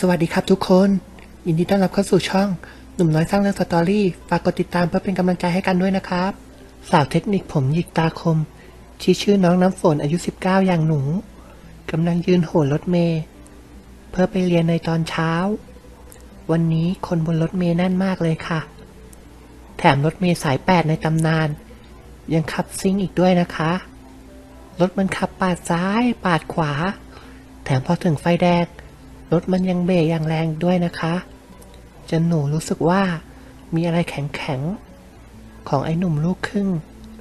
สวัสดีครับทุกคน ยินดีต้อนรับเข้าสู่ช่อง หนุ่มน้อยสร้างเรื่องสตอรี่ฝากกดติดตามเพื่อเป็นกำลังใจให้กันด้วยนะครับ สาวเทคนิคผมหยิกตาคมที่ชื่อน้องน้ำฝนอายุ 19 อย่างหนูกำลังยืนโหนรถเมย์เพื่อไปเรียนในตอนเช้า วันนี้คนบนรถเมย์แน่นมากเลยค่ะ แถมรถเมย์สาย 8 ในตำนาน ยังขับซิ่งอีกด้วยนะคะ รถมันขับปาดซ้ายปาดขวา แถมพอถึงไฟแดง รถมันยังเบรกอย่างแรงด้วยนะคะจนหนูรู้สึกว่ามีอะไรแข็งๆ ของไอ้หนุ่มลูกครึ่ง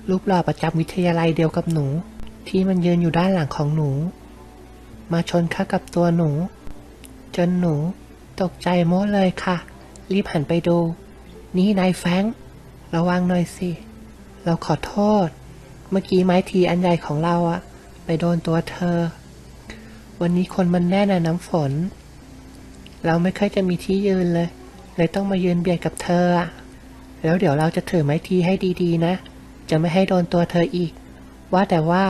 รูปหล่อประจำวิทยาลัยเดียวกับหนู ที่มันยืนอยู่ด้านหลังของหนู มาชนเข้ากับตัวหนู จนหนูตกใจโม้เลยค่ะ รีบหันไปดู นี่นายแฟงระวังหน่อยสิ เราขอโทษ เมื่อกี้ไม้ทีอันใหญ่ของเราอะไปโดนตัวเธอ วันนี้คนมันแน่นะน้ำฝน เราไม่เคยจะมีที่ยืนเลย เลยต้องมายืนเบียดกับเธอ แล้วเดี๋ยวเราจะถือไม้ทีให้ดีๆนะ จะไม่ให้โดนตัวเธออีก ว่าแต่ว่า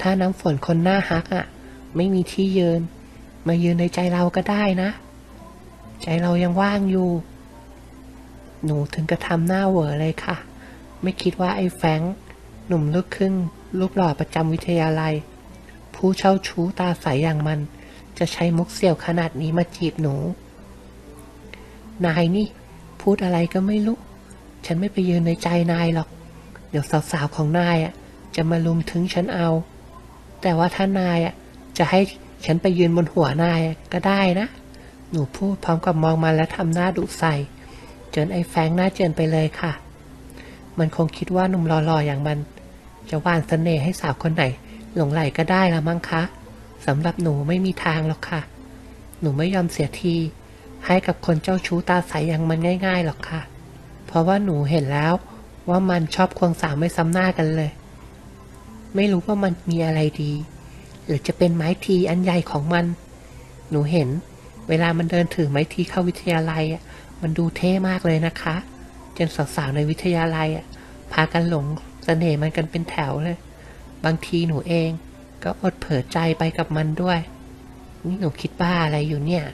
ถ้าน้ำฝนคนหน้าฮักอะไม่มีที่ยืน มายืนในใจเราก็ได้นะ ใจเรายังว่างอยู่ หนูถึงกระทำหน้าเหวอเลยค่ะ ไม่คิดว่าไอ้แฟงหนุ่มลูกครึ่งรูปหล่อประจำวิทยาลัย ผู้เช่าชู้ตาใสอย่างมัน จะใช้มุกเสี่ยวขนาดนี้มาจีบหนู นายนี่ พูดอะไรก็ไม่รู้ ฉันไม่ไปยืนในใจนายหรอก เดี๋ยวสาวๆของนายอะ จะมาลุมถึงฉันเอา แต่ว่าถ้านายอะ จะให้ฉันไปยืนบนหัวนายก็ได้นะ หนูพูดพร้อมกับมองมันและทำหน้าดุใส่จนไอ้แฟงหน้าเจียนไปเลยค่ะ มันคงคิดว่าหนุ่มหล่อๆอย่างมัน จะหวานเสน่ห์ให้สาวคนไหน หลงไหลก็ได้ละมั้งคะ สำหรับหนูไม่มีทางหรอกค่ะ หนูไม่ยอมเสียที ให้กับคนเจ้าชู้ตาใสอย่างมันง่าย ๆหรอกค่ะ เพราะว่าหนูเห็นแล้วว่ามันชอบควงสาวไม่ซ้ำหน้ากันเลย ไม่รู้ว่ามันมีอะไรดี หรือจะเป็นไม้ทีอันใหญ่ของมัน หนูเห็น เวลามันเดินถือไม้ทีเข้าวิทยาลัย มันดูเท่มากเลยนะคะ จนสาวๆในวิทยาลัยพากันหลงเสน่ห์มันกันเป็นแถวเลย บางทีหนูเอง ก็อดเผลอใจไปกับมันด้วย นี่หนูคิดบ้าอะไรอยู่เนี่ย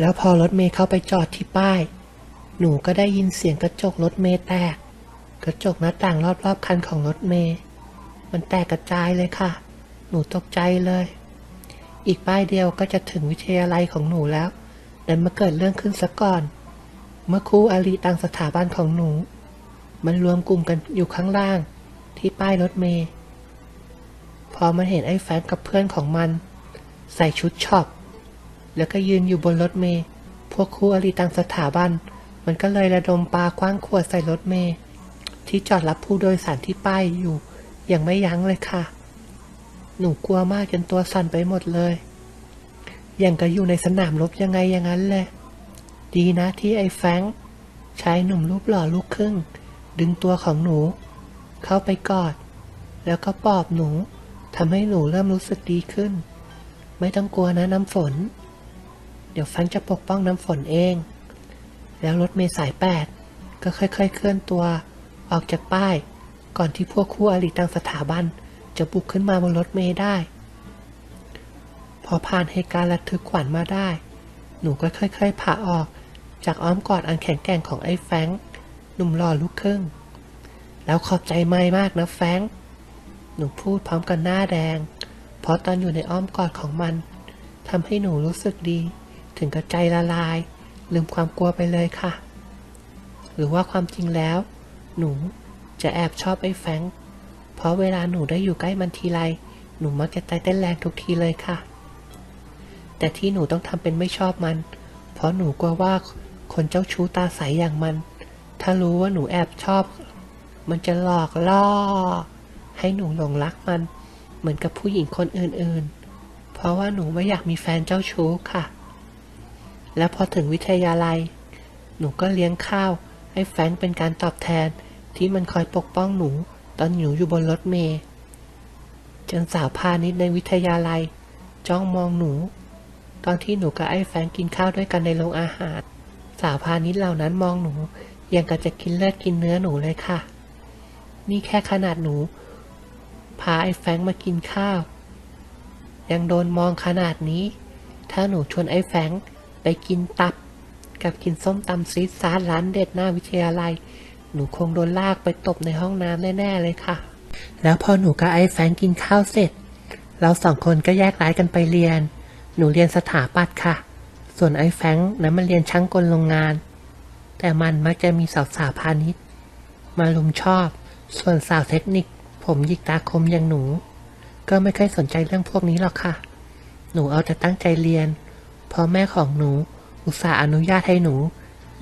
แล้วพอรถเมย์เข้าไปจอดที่ป้าย หนูก็ได้ยินเสียงกระจกรถเมย์แตก กระจกหน้าต่างรอบๆคันของรถเมย์มันแตกกระจายเลยค่ะ หนูตกใจเลย อีกป้ายเดียวก็จะถึงวิทยาลัยของหนูแล้วดันมาเกิดเรื่องขึ้นซะก่อน เมื่อครูอาลีต่างสถาบันของหนู มันรวมกลุ่มกันอยู่ข้างล่าง ที่ป้ายรถเมย์ พอมันเห็นไอ้แฟนกับเพื่อนของมัน ใส่ชุดช็อป แล้วก็ยืนอยู่บนรถเมย์พวกครูอาลีต่างสถาบัน มันก็เลยระดมปาคว้างขวดใส่รถเมย์ที่จอดรับผู้โดยสารที่ป้ายอยู่อย่างไม่ยั้งเลยค่ะ หนูกลัวมากจนตัวสั่นไปหมดเลย อย่างกับอยู่ในสนามรบยังไงอย่างนั้นเลย ดีนะที่ไอ้แฟงชายหนุ่มรูปหล่อลูกครึ่ง ดึงตัวของหนู เข้าไปกอด แล้วก็ปลอบหนู ทำให้หนูเริ่มรู้สึกดีขึ้น ไม่ต้องกลัวนะน้ำฝน เดี๋ยวฟรงจะปกป้องน้ำฝนเอง แล้วรถเมล์สายแปดก็ค่อยๆ เคลื่อนตัว ออกจากป้าย ก่อนที่พวกคู่อริต่างสถาบัน จะบุกขึ้นมาบนรถเมล์ได้ พอผ่านเหตุการณ์ระทึกขวัญมาได้ หนูก็ค่อยๆผ่าออกจากอ้อมกอดอันแข็งแกร่งของไอ้แฟงหนุ่มหล่อลูกครึ่ง แล้วขอบใจไม่มากนะแฟง หนูพูดพร้อมกันหน้าแดง เพราะตอนอยู่ในอ้อมกอดของมันทำให้หนูรู้สึกดี ถึงกับใจละลาย ลืมความกลัวไปเลยค่ะ หรือว่าความจริงแล้ว หนูจะแอบชอบไอ้แฟงเพราะเวลาหนูได้อยู่ใกล้มันทีไร หนูมักจะใจเต้นแรงทุกทีเลยค่ะ แต่ที่หนูต้องทำเป็นไม่ชอบมัน เพราะหนูกลัวว่าคนเจ้าชู้ตาใสอย่างมัน ถ้ารู้ว่าหนูแอบชอบ มันจะหลอกล่อ ให้หนูหลงรักมัน เหมือนกับผู้หญิงคนอื่นๆ เพราะว่าหนูไม่อยากมีแฟนเจ้าชู้ค่ะ แล้วพอถึงวิทยาลัย หนูก็เลี้ยงข้าว ให้แฟรงเป็นการตอบแทนที่มันคอยปกป้องหนู ตอนหนูอยู่บนรถเมล์จนสาวพาณิชในวิทยาลัย จ้องมองหนู ตอนที่หนูกับไอ้แฟรงกินข้าวด้วยกันในโรงอาหาร สาวพาณิชเหล่านั้นมองหนูยังกับจะกินเลือดกินเนื้อหนูเลยค่ะ นี่แค่ขนาดหนู พาไอ้แฟงมากินข้าว ยังโดนมองขนาดนี้ ถ้าหนูชวนไอ้แฟงไปกินตับ กับกินส้มตำซีซาร์ร้านเด็ดหน้าวิทยาลัย หนูคงโดนลากไปตบในห้องน้ำแน่ ๆ เลยค่ะ แล้วพอหนูกับไอ้แฟงกินข้าวเสร็จ เราสองคนก็แยกย้ายกันไปเรียน หนูเรียนสถาปัตย์ค่ะ ส่วนไอ้แฟงนั้นมันเรียนช่างกลโรงงาน แต่มันมักจะมีสาวสาวพาณิชย์มาลุมชอบ ส่วนสาวเทคนิค ผมหยิกตาคมอย่างหนู ก็ไม่เคยสนใจเรื่องพวกนี้หรอกค่ะ หนูเอาแต่ตั้งใจเรียนเพราะแม่ของหนูอุตส่าห์อนุญาตให้หนู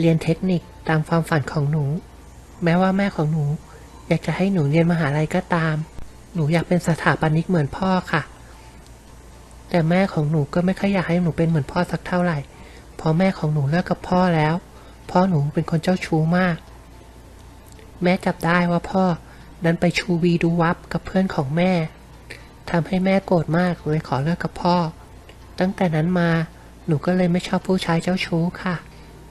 เรียนเทคนิคตามความฝันของหนู แม้ว่าแม่ของหนู อยากจะให้หนูเรียนมหาลัยก็ตาม หนูอยากเป็นสถาปนิกเหมือนพ่อค่ะ แต่แม่ของหนูก็ไม่ค่อยอยากให้หนูเป็นเหมือนพ่อสักเท่าไหร่เพราะแม่ของหนูเลิกกับพ่อแล้ว พ่อหนูเป็นคนเจ้าชู้มาก แม่จับได้ว่าพ่อ นั้นไปชูวีดูวับกับเพื่อนของแม่ทำให้แม่โกรธมากเลยขอเลิกกับพ่อ ตั้งแต่นั้นมาหนูก็เลยไม่ชอบผู้ชายเจ้าชู้ค่ะ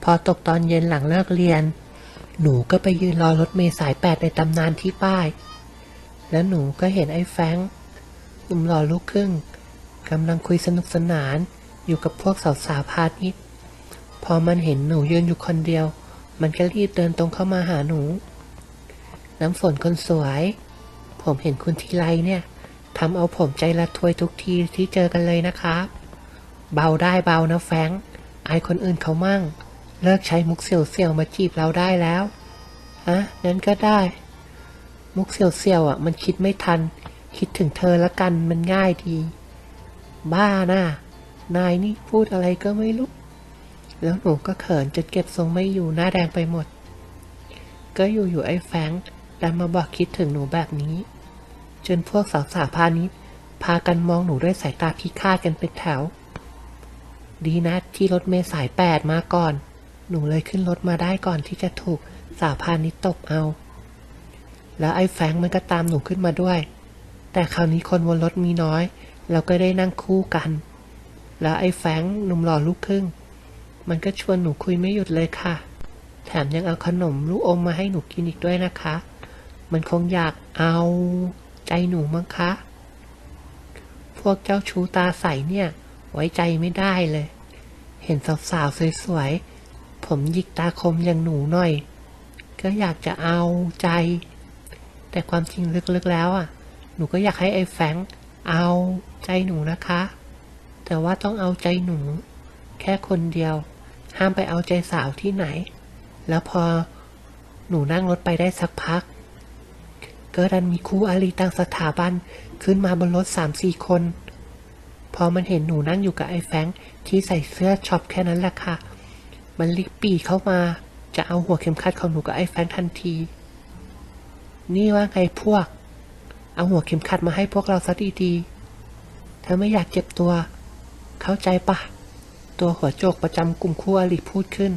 พอตกตอนเย็นหลังเลิกเรียน หนูก็ไปยืนรอรถเมล์สายแปดในตำนานที่ป้าย แล้วหนูก็เห็นไอ้แฟงหนุ่มหล่อลูกครึ่งกำลังคุยสนุกสนานอยู่กับพวกสาวๆพาณิชพอมันเห็นหนูยืนอยู่คนเดียว มันก็รีบเดินตรงเข้ามาหาหนู น้ำฝนคนสวย ผมเห็นคุณทีไรเนี่ยทำเอาผมใจละทวยทุกทีที่เจอกันเลยนะครับ เบาได้เบานะแฟงค์อายคนอื่นเขามั่ง เลิกใช้มุกเสี่ยวๆมาจีบเราได้แล้วฮะงั้นก็ได้ มุกเสี่ยวๆอะ มันคิดไม่ทัน คิดถึงเธอละกันมันง่ายดี บ้าน่ะนายนี่พูดอะไรก็ไม่รู้ แล้วหนูก็เขินจนเก็บทรงไม่อยู่หน้าแดงไปหมด ก็อยู่ๆไอ้แฟง ดันมาบอกคิดถึงหนูแบบนี้ จนพวกสาวสาวพาณิชพากันมองหนูด้วยสายตาพิฆาตกันเป็นแถว ดีนะที่รถเมล์สายแปดมาก่อน หนูเลยขึ้นรถมาได้ก่อนที่จะถูกสาวพาณิชตบเอา แล้วไอ้แฟงมันก็ตามหนูขึ้นมาด้วย แต่คราวนี้คนบนรถมีน้อย เราก็ได้นั่งคู่กัน แล้วไอ้แฟงหนุ่มหล่อลูกครึ่ง มันก็ชวนหนูคุยไม่หยุดเลยค่ะ แถมยังเอาขนมลูกอมมาให้หนูกินอีกด้วยนะคะ มันคงอยากเอาใจหนูมั้งคะ พวกเจ้าชูตาใสเนี่ย ไว้ใจไม่ได้เลย เห็นสาวๆสวยๆ ผมหยิกตาคมอย่างหนูหน่อย ก็อยากจะเอาใจ แต่ความจริงลึกๆแล้วอะ หนูก็อยากให้ไอ้แฟงเอาใจหนูนะคะ แต่ว่าต้องเอาใจหนู แค่คนเดียว ห้ามไปเอาใจสาวที่ไหน แล้วพอหนูนั่งรถไปได้สักพัก ก็ดันมีคู่อารีต่างสถาบันขึ้นมาบนรถสามสี่คน พอมันเห็นหนูนั่งอยู่กับไอ้แฟงที่ใส่เสื้อช็อปแค่นั้นแหละค่ะ มันรีบปีเข้ามา จะเอาหัวเข็มขัดของหนูกับไอ้แฟงทันที นี่ว่าไงพวก เอาหัวเข็มขัดมาให้พวกเราซะดีๆถ้าไม่อยากเจ็บตัว เข้าใจปะ ตัวหัวโจกประจำกลุ่มคู่อริพูดขึ้น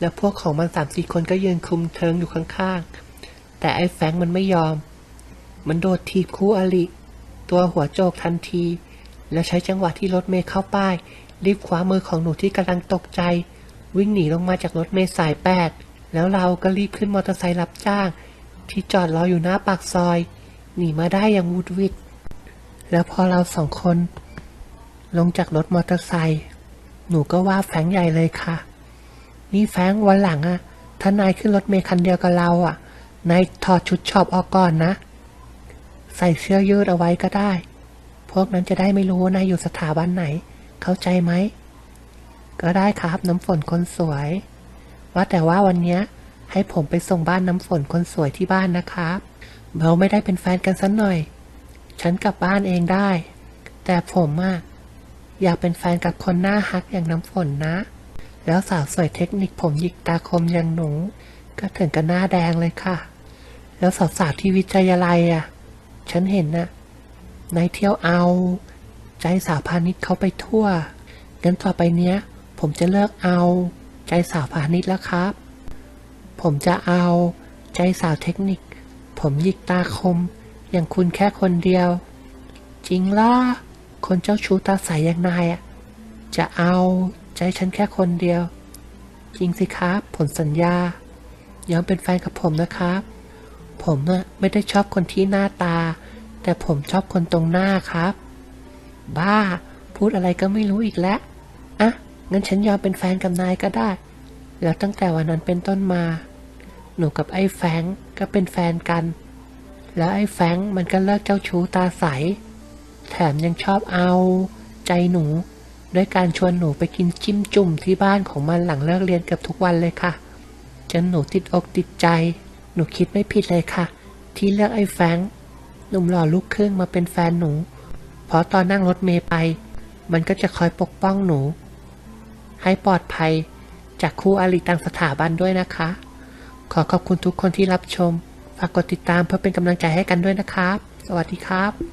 แล้วพวกของมันสามสี่คนก็ยืนคุมเทิงอยู่ข้างๆ แต่ไอ้แฟงมันไม่ยอม มันโดดถีบคู่อริตัวหัวโจกทันที แล้วใช้จังหวะที่รถเมล์เข้าป้าย รีบคว้ามือของหนูที่กำลังตกใจ วิ่งหนีลงมาจากรถเมล์สายแปดแล้วเราก็รีบขึ้นมอเตอร์ไซค์รับจ้าง ที่จอดรออยู่หน้าปากซอย หนีมาได้อย่างวุดวิดแล้วพอเราสองคน ลงจากรถมอเตอร์ไซค์หนูก็ว่าแฟงใหญ่เลยค่ะ นี่แฟงวันหลังอะถ้านายขึ้นรถเมล์คันเดียวกับเราอะ นายถอดชุดช็อปออกก่อนนะ ใส่เสื้อยืดเอาไว้ก็ได้ พวกนั้นจะได้ไม่รู้ว่านายอยู่สถาบันไหน เข้าใจไหม ก็ได้ครับน้ำฝนคนสวย ว่าแต่ว่าวันนี้ให้ผมไปส่งบ้านน้ำฝนคนสวยที่บ้านนะครับเราไม่ได้เป็นแฟนกันสักหน่อย ฉันกลับบ้านเองได้ แต่ผมอะอยากเป็นแฟนกับคนหน้าฮักอย่างน้ำฝนนะ แล้วสาวสวยเทคนิคผมหยิกตาคมอย่างหนู ก็ถึงกับหน้าแดงเลยค่ะ แล้วสาวๆที่วิทยาลัยอะ ฉันเห็นน่ะนายเที่ยวเอา ใจสาวพาณิชย์เขาไปทั่วงั้นต่อไปเนี้ย ผมจะเลิกเอา ใจสาวพาณิชย์แล้วครับ ผมจะเอา ใจสาวเทคนิค ผมหยิกตาคม อย่างคุณแค่คนเดียว จริงล่ะ คนเจ้าชู้ตาใสอย่างนายอะ จะเอา ใจฉันแค่คนเดียว จริงสิครับ ผมสัญญายอมเป็นแฟนกับผมนะครับ ผมน่ะไม่ได้ชอบคนที่หน้าตา แต่ผมชอบคนตรงหน้าครับ บ้า พูดอะไรก็ไม่รู้อีกแล้วอะงั้นฉันยอมเป็นแฟนกับนายก็ได้ แล้วตั้งแต่วันนั้นเป็นต้นมา หนูกับไอ้แฟงก็เป็นแฟนกัน แล้วไอ้แฟงมันก็เลิกเจ้าชู้ตาใส แถมยังชอบเอาใจหนูด้วยการชวนหนูไปกินจิ้มจุ่มที่บ้านของมันหลังเลิกเรียนเกือบทุกวันเลยค่ะ จนหนูติดอกติดใจ หนูคิดไม่ผิดเลยค่ะ ที่เลือกไอ้แฟงหนุ่มหล่อลูกครึ่งมาเป็นแฟนหนู เพราะตอนนั่งรถเมย์ไป มันก็จะคอยปกป้องหนู ให้ปลอดภัยจากคู่อริต่างสถาบันด้วยนะคะ ขอขอบคุณทุกคนที่รับชม ฝากกดติดตามเพื่อเป็นกำลังใจให้กันด้วยนะครับ สวัสดีครับ